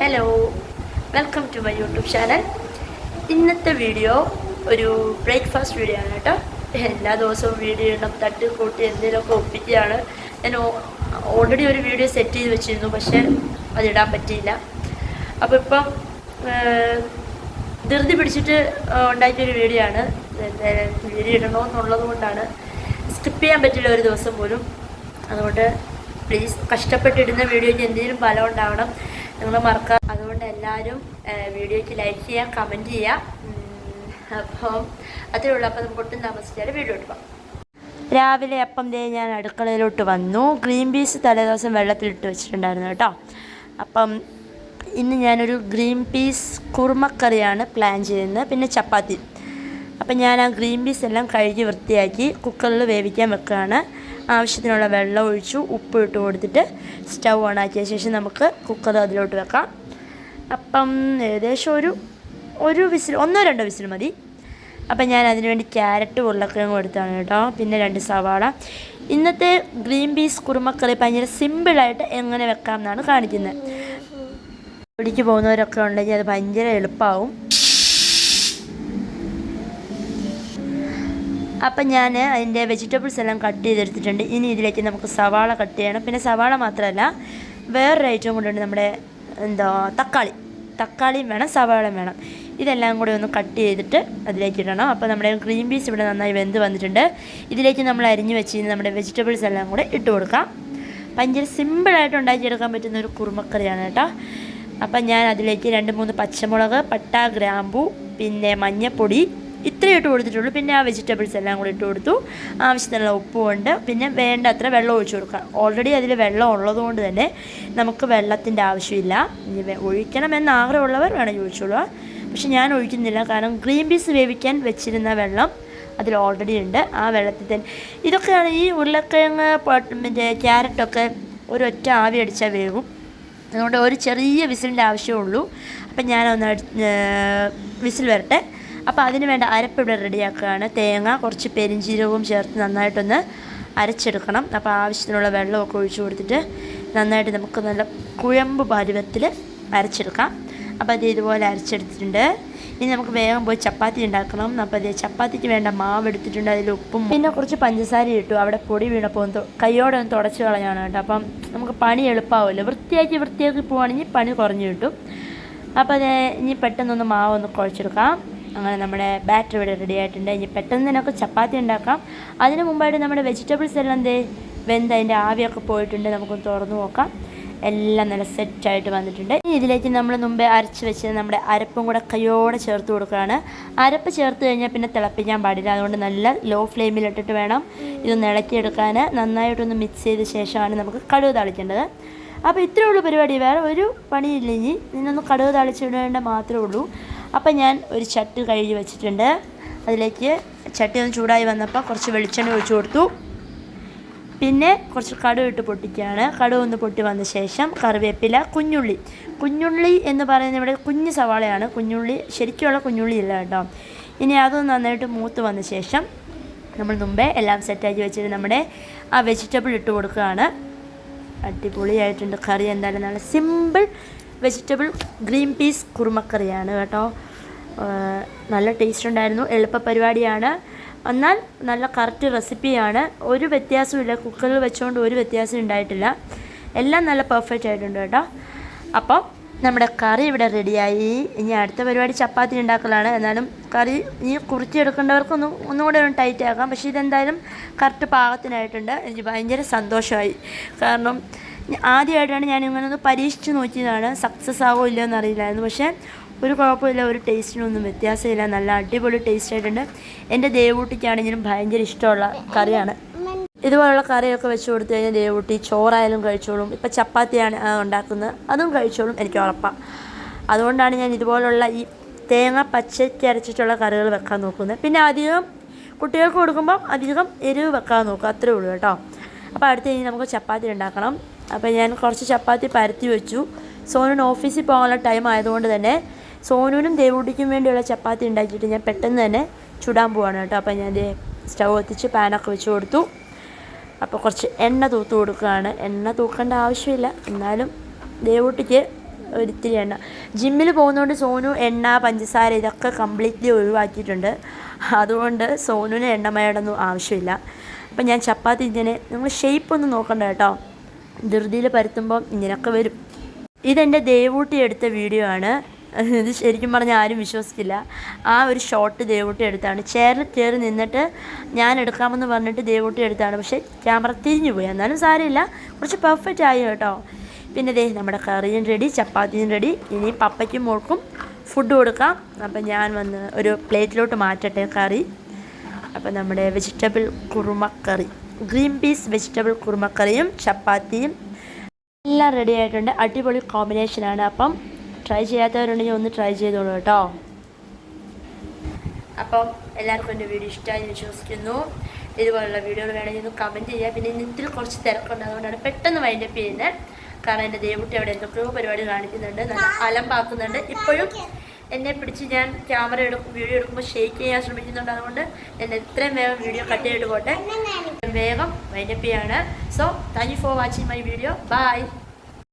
Hello welcome to my YouTube channel ഇന്നത്തെ video ഒരു breakfast video ആണ് കേട്ടോ. എല്ലാ ദിവസവും വീഡിയോ ഇടണം തട്ട് കൂട്ടി എന്തെങ്കിലുമൊക്കെ ഒപ്പിക്കുകയാണ്. ഞാൻ ഓൾറെഡി ഒരു വീഡിയോ സെറ്റ് ചെയ്ത് വെച്ചിരുന്നു പക്ഷേ അതിടാൻ പറ്റിയില്ല. അപ്പോൾ ഇപ്പം ധൃതി പിടിച്ചിട്ട് ഉണ്ടാക്കിയൊരു വീഡിയോ ആണ്. വീഡിയോ ഇടണമെന്നുള്ളത് കൊണ്ടാണ്. സ്കിപ്പ് ചെയ്യാൻ പറ്റില്ല ഒരു ദിവസം പോലും. അതുകൊണ്ട് പ്ലീസ് കഷ്ടപ്പെട്ടിടുന്ന വീഡിയോയ്ക്ക് എന്തെങ്കിലും ഫലം ഉണ്ടാവണം. നിങ്ങൾ മറക്കാം അതുകൊണ്ട് എല്ലാവരും വീഡിയോയ്ക്ക് ലൈക്ക് ചെയ്യുക കമന്റ് ചെയ്യുക അപ്പം അത്രേ ഉള്ളൂ. അപ്പം നമുക്ക് ഒട്ടും താമസിച്ചാൽ വീഡിയോ ഇട്ട് രാവിലെ അപ്പം ദേ ഞാൻ അടുക്കളയിലോട്ട് വന്നു. ഗ്രീൻ പീസ് തലേദിവസം വെള്ളത്തിലിട്ട് വെച്ചിട്ടുണ്ടായിരുന്നു കേട്ടോ. അപ്പം ഇന്ന് ഞാനൊരു ഗ്രീൻ പീസ് കുറുമക്കറിയാണ് പ്ലാൻ ചെയ്യുന്നത്. പിന്നെ ചപ്പാത്തി. അപ്പം ഞാൻ ആ ഗ്രീൻ പീസ് എല്ലാം കഴുകി വൃത്തിയാക്കി കുക്കറിൽ വേവിക്കാൻ വെക്കുകയാണ്. ആവശ്യത്തിനുള്ള വെള്ളം ഒഴിച്ചു ഉപ്പ് ഇട്ട് കൊടുത്തിട്ട് സ്റ്റൗ ഓൺ ആക്കിയ ശേഷം നമുക്ക് കുക്കർ അതിലോട്ട് വെക്കാം. അപ്പം ഏകദേശം ഒരു ഒരു വിസിൽ ഒന്നോ രണ്ടോ വിസിൽ മതി. അപ്പം ഞാൻ അതിന് വേണ്ടി ക്യാരറ്റ് ഉരുളക്കിഴങ്ങ് കൊടുത്താണ് കേട്ടോ. പിന്നെ രണ്ട് സവാള. ഇന്നത്തെ ഗ്രീൻ പീസ് കുറുമക്കറി ഭയങ്കര സിമ്പിളായിട്ട് എങ്ങനെ വെക്കാം എന്നാണ് കാണിക്കുന്നത്. ജോലിക്ക് പോകുന്നവരൊക്കെ ഉണ്ടെങ്കിൽ അത് ഭയങ്കര എളുപ്പമാവും അപ്പം ഞാൻ അതിന്റെ വെജിറ്റബിൾസ് എല്ലാം കട്ട് ചെയ്തെടുത്തിട്ടുണ്ട്. ഇനി ഇതിലേക്ക് നമുക്ക് സവാള കട്ട് ചെയ്യണം. പിന്നെ സവാള മാത്രമല്ല വേറൊരു ഐറ്റം കൊണ്ടുണ്ട് നമ്മുടെ എന്താ തക്കാളി. തക്കാളിയും വേണം സവാളയും വേണം. ഇതെല്ലാം കൂടി ഒന്ന് കട്ട് ചെയ്തിട്ട് അതിലേക്ക് ഇടണം. അപ്പോൾ നമ്മുടെ ഗ്രീൻ പീസ് ഇവിടെ നന്നായി വെന്ത് വന്നിട്ടുണ്ട്. ഇതിലേക്ക് നമ്മൾ അരിഞ്ഞ് വെച്ചിരുന്ന നമ്മുടെ വെജിറ്റബിൾസ് എല്ലാം കൂടെ ഇട്ട് കൊടുക്കാം. ഭയങ്കര സിമ്പിളായിട്ട് ഉണ്ടാക്കിയെടുക്കാൻ പറ്റുന്ന ഒരു കുറുമക്കറിയാണ് കേട്ടോ. അപ്പം ഞാൻ അതിലേക്ക് രണ്ട് മൂന്ന് പച്ചമുളക് പട്ട ഗ്രാമ്പു പിന്നെ മഞ്ഞൾപ്പൊടി ഇത്രയും ഇട്ട് കൊടുത്തിട്ടുള്ളൂ. പിന്നെ ആ വെജിറ്റബിൾസ് എല്ലാം കൂടി ഇട്ട് കൊടുത്തു. ആവശ്യത്തിനുള്ള ഉപ്പും ഉണ്ട് പിന്നെ വേണ്ടത്ര വെള്ളം ഒഴിച്ചു കൊടുക്കുക. ഓൾറെഡി അതിൽ വെള്ളം ഉള്ളതുകൊണ്ട് തന്നെ നമുക്ക് വെള്ളത്തിന്റെ ആവശ്യമില്ല. ഇനി ഒഴിക്കണമെന്ന് ആഗ്രഹമുള്ളവർ വേണമെങ്കിൽ ഒഴിച്ചോളുക പക്ഷെ ഞാൻ ഒഴിക്കുന്നില്ല. കാരണം ഗ്രീൻ പീസ് വേവിക്കാൻ വെച്ചിരുന്ന വെള്ളം അതിൽ ഓൾറെഡി ഉണ്ട്. ആ വെള്ളത്തിൽ തന്നെ ഇതൊക്കെയാണ് ഈ ഉരുളക്കിഴങ്ങ് മറ്റേ ക്യാരറ്റൊക്കെ ഒരൊറ്റ ആവി അടിച്ചാൽ വേവും. അതുകൊണ്ട് ഒരു ചെറിയ വിസിലിന്റെ ആവശ്യമുള്ളൂ. അപ്പം ഞാനൊന്ന് വിസിൽ വരട്ടെ. അപ്പോൾ അതിന് വേണ്ട അരപ്പ് ഇവിടെ റെഡിയാക്കുകയാണ് തേങ്ങ കുറച്ച് പെരിഞ്ചീരകവും ചേർത്ത് നന്നായിട്ടൊന്ന് അരച്ചെടുക്കണം. അപ്പോൾ ആവശ്യത്തിനുള്ള വെള്ളമൊക്കെ ഒഴിച്ചു കൊടുത്തിട്ട് നന്നായിട്ട് നമുക്ക് നല്ല കുഴമ്പ് പരുവത്തിൽ അരച്ചെടുക്കാം. അപ്പോൾ അത് ഇതുപോലെ അരച്ചെടുത്തിട്ടുണ്ട്. ഇനി നമുക്ക് വേഗം പോയി ചപ്പാത്തി ഉണ്ടാക്കണം. അപ്പോൾ അത് ചപ്പാത്തിക്ക് വേണ്ട മാവ് എടുത്തിട്ടുണ്ട്. അതിൽ ഉപ്പും പിന്നെ കുറച്ച് പഞ്ചസാര ഇട്ടു. അവിടെ പൊടി വീണപ്പോൾ ഒന്ന് കൈയോടെ ഒന്ന് തുടച്ച് കളയാണ് കേട്ടോ. അപ്പം നമുക്ക് പണി എളുപ്പമാവുമല്ലോ വൃത്തിയാക്കി വൃത്തിയാക്കി പോവുകയാണെങ്കിൽ പണി കുറഞ്ഞു കിട്ടും. അപ്പോൾ അത് ഇനി പെട്ടെന്നൊന്ന് മാവ് ഒന്ന് കുഴച്ചെടുക്കാം. അങ്ങനെ നമ്മുടെ ബാറ്റർ ഇവിടെ റെഡി ആയിട്ടുണ്ട്. ഇനി പെട്ടെന്ന് നമുക്ക് ചപ്പാത്തി ഉണ്ടാക്കാം. അതിന് മുമ്പായിട്ട് നമ്മുടെ വെജിറ്റബിൾസ് എല്ലാം എന്തേ? വെന്ത് അതിന്റെ ആവിയൊക്കെ പോയിട്ടുണ്ട്. നമുക്കൊന്ന് തുറന്നു നോക്കാം. എല്ലാം നല്ല സെറ്റായിട്ട് വന്നിട്ടുണ്ട്. ഇനി ഇതിലേക്ക് നമ്മൾ മുമ്പേ അരച്ച് വെച്ച് നമ്മുടെ അരപ്പും കൂടെ കയ്യോടെ ചേർത്ത് കൊടുക്കുകയാണ്. അരപ്പ് ചേർത്ത് കഴിഞ്ഞാൽ പിന്നെ തിളപ്പിക്കാൻ പാടില്ല. അതുകൊണ്ട് നല്ല ലോ ഫ്ലെയിമിൽ ഇട്ടിട്ട് വേണം ഇതൊന്ന് ഇളക്കിയെടുക്കാൻ. നന്നായിട്ടൊന്ന് മിക്സ് ചെയ്ത ശേഷമാണ് നമുക്ക് കടുവ് തളിക്കേണ്ടത്. അപ്പോൾ ഇത്രയേ ഉള്ളൂ പരിപാടി. വേറെ ഒരു പണിയില്ല ഇനി. നിന്നൊന്ന് കടുവ് തളിച്ചിടേണ്ട മാത്രമേ ഉള്ളൂ. അപ്പം ഞാൻ ഒരു ചട്ടി കഴുകി വെച്ചിട്ടുണ്ട്. അതിലേക്ക് ചട്ടി ഒന്ന് ചൂടായി വന്നപ്പോൾ കുറച്ച് വെളിച്ചെണ്ണ ഒഴിച്ചു കൊടുത്തു. പിന്നെ കുറച്ച് കടുക് ഇട്ട് പൊട്ടിക്കുകയാണ്. കടുക് ഒന്ന് പൊട്ടി വന്ന ശേഷം കറിവേപ്പില കുഞ്ഞുള്ളി. കുഞ്ഞുള്ളി എന്ന് പറയുന്നത് ഇവിടെ കുഞ്ഞു സവാളയാണ്. കുഞ്ഞുള്ളി ശരിക്കുള്ള കുഞ്ഞുള്ളി ഇല്ല കേട്ടോ. ഇനി അതൊന്ന് നന്നായിട്ട് മൂത്ത് വന്ന ശേഷം നമ്മൾ മുമ്പേ എല്ലാം സെറ്റാക്കി വെച്ചിട്ട് നമ്മുടെ ആ വെജിറ്റബിൾ ഇട്ട് കൊടുക്കുകയാണ്. അടിപൊളിയായിട്ടുണ്ട്. കറി എന്തായാലും നല്ല സിമ്പിൾ വെജിറ്റബിൾ ഗ്രീൻ പീസ് കുറുമക്കറിയാണ് കേട്ടോ. നല്ല ടേസ്റ്റ് ഉണ്ടായിരുന്നു. എളുപ്പ പരിപാടിയാണ്. എന്നാൽ നല്ല കറക്റ്റ് റെസിപ്പിയാണ് ഒരു വ്യത്യാസമില്ല കുക്കറിൽ വെച്ചുകൊണ്ട് ഒരു വ്യത്യാസം ഉണ്ടായിട്ടില്ല. എല്ലാം നല്ല പെർഫെക്റ്റ് ആയിട്ടുണ്ട് കേട്ടോ. അപ്പോൾ നമ്മുടെ കറി ഇവിടെ റെഡിയായി ഇനി അടുത്ത പരിപാടി ചപ്പാത്തി ഉണ്ടാക്കലാണ്. എന്നാലും കറി ഇനി കുറിച്ചെടുക്കേണ്ടവർക്കൊന്നും ഒന്നുകൂടെ ഒന്ന് ടൈറ്റ് ആക്കാം. പക്ഷേ ഇതെന്തായാലും കറക്റ്റ് പാകത്തിനായിട്ടുണ്ട്. എനിക്ക് ഭയങ്കര സന്തോഷമായി. കാരണം ആദ്യമായിട്ടാണ് ഞാൻ ഇങ്ങനെ ഒന്ന് പരീക്ഷിച്ച് നോക്കിയതാണ് സക്സസ് ആവോ ഇല്ലയോ എന്നറിയില്ലായിരുന്നു പക്ഷേ ഒരു കുഴപ്പമില്ല ഒരു ടേസ്റ്റിനൊന്നും വ്യത്യാസമില്ല. നല്ല അടിപൊളി ടേസ്റ്റ് ആയിട്ടുണ്ട്. എന്റെ ദേവൂട്ടിക്കാണെങ്കിലും ഭയങ്കര ഇഷ്ടമുള്ള കറിയാണ്. ഇതുപോലുള്ള കറിയൊക്കെ വെച്ച് കൊടുത്തു കഴിഞ്ഞാൽ ദേവൂട്ടി ചോറായാലും കഴിച്ചോളും. ഇപ്പം ചപ്പാത്തിയാണ് ഉണ്ടാക്കുന്നത്. അതും കഴിച്ചോളും എനിക്ക് ഉറപ്പാണ് അതുകൊണ്ടാണ് ഞാൻ ഇതുപോലുള്ള ഈ തേങ്ങ പച്ചയ്ക്ക് അരച്ചിട്ടുള്ള കറികൾ വെക്കാൻ നോക്കുന്നത്. പിന്നെ അധികം കുട്ടികൾക്ക് കൊടുക്കുമ്പോൾ അധികം എരിവ് വെക്കാൻ നോക്കുക. അത്രേ ഉള്ളൂ കേട്ടോ. അപ്പോൾ അടുത്ത് കഴിഞ്ഞ് നമുക്ക് ചപ്പാത്തി ഉണ്ടാക്കണം. അപ്പോൾ ഞാൻ കുറച്ച് ചപ്പാത്തി പരത്തി വെച്ചു. സോനു ഓഫീസിൽ പോകാനുള്ള ടൈം ആയതുകൊണ്ട് തന്നെ സോനുവിനും ദേവൂട്ടിക്കും വേണ്ടിയുള്ള ചപ്പാത്തി ഉണ്ടാക്കിയിട്ട് ഞാൻ പെട്ടെന്ന് തന്നെ ചുടാൻ പോവാണ് കേട്ടോ. അപ്പോൾ ഞാൻ സ്റ്റൗ എത്തിച്ച് പാനൊക്കെ വെച്ച് കൊടുത്തു. അപ്പോൾ കുറച്ച് എണ്ണ തൂത്ത് കൊടുക്കുകയാണ്. എണ്ണ തൂക്കേണ്ട ആവശ്യമില്ല. എന്നാലും ദേവൂട്ടിക്ക് ഒരിത്തിരി എണ്ണ. ജിമ്മിൽ പോകുന്നതുകൊണ്ട് സോനു എണ്ണ പഞ്ചസാര ഇതൊക്കെ കംപ്ലീറ്റ്ലി ഒഴിവാക്കിയിട്ടുണ്ട്. അതുകൊണ്ട് സോനുവിന് എണ്ണമയോടൊന്നും ആവശ്യമില്ല. അപ്പം ഞാൻ ചപ്പാത്തി ഇങ്ങനെ നിങ്ങൾ ഷേപ്പ് ഒന്ന് നോക്കണ്ട കേട്ടോ. ധൃതിയിൽ പരത്തുമ്പോൾ ഇങ്ങനെയൊക്കെ വരും. ഇതെന്റെ ദേവൂട്ടി എടുത്ത വീഡിയോ ആണ്. ഇത് ശരിക്കും പറഞ്ഞാൽ ആരും വിശ്വസിക്കില്ല. ആ ഒരു ഷോട്ട് ദേവൂട്ടി എടുത്താണ്. ചെയറിൽ കയറി നിന്നിട്ട് ഞാൻ എടുക്കാമെന്ന് പറഞ്ഞിട്ട് ദേവൂട്ടി എടുത്താണ്. പക്ഷേ ക്യാമറ തിരിഞ്ഞു പോയി. എന്നാലും സാരമില്ല. കുറച്ച് പെർഫെക്റ്റ് ആയി കേട്ടോ. പിന്നെ ദേ നമ്മുടെ കറിയും റെഡി ചപ്പാത്തിയും റെഡി ഇനി പപ്പയ്ക്കും മോൾക്കും ഫുഡ് കൊടുക്കാം. അപ്പം ഞാൻ വന്ന് ഒരു പ്ലേറ്റിലോട്ട് മാറ്റട്ടെ കറി. അപ്പം നമ്മുടെ വെജിറ്റബിൾ കുറുമക്കറി. ഗ്രീൻ പീസ് വെജിറ്റബിൾ കുറുമക്കറിയും ചപ്പാത്തിയും എല്ലാം റെഡി ആയിട്ടുണ്ട്. അടിപൊളി കോമ്പിനേഷനാണ് അപ്പം ട്രൈ ചെയ്യാത്തവരുണ്ടെങ്കിൽ ഒന്ന് ട്രൈ ചെയ്തോളൂ കേട്ടോ. അപ്പം എല്ലാവർക്കും എന്റെ വീഡിയോ ഇഷ്ടമായി വിശ്വസിക്കുന്നു. ഇതുപോലുള്ള വീഡിയോകൾ വേണമെങ്കിൽ ഒന്ന് കമന്റ് ചെയ്യുക. പിന്നെ ഇന്നത്തിൽ കുറച്ച് തിരക്കുണ്ട് അതുകൊണ്ടാണ് പെട്ടെന്ന് വൈൻഡ് അപ്പ് ചെയ്യുന്നത്. കാരണം എന്റെ ദേവുട്ടി അവിടെ എന്തൊക്കെയോ പരിപാടി കാണിക്കുന്നുണ്ട്. നല്ല അലമ്പാക്കുന്നുണ്ട്. ഇപ്പോഴും എന്നെ പിടിച്ച് ഞാൻ ക്യാമറ എടുക്കും വീഡിയോ എടുക്കുമ്പോൾ ഷെയ്ക്ക് ചെയ്യാൻ ശ്രമിക്കുന്നുണ്ട്. അതുകൊണ്ട് ഞാൻ എത്രയും വേഗം വീഡിയോ കട്ട് ചെയ്തിട്ട് പോട്ടെ. വേഗം വൈൻഡപ്പ് ചെയ്യാണ് so thank you for watching my video bye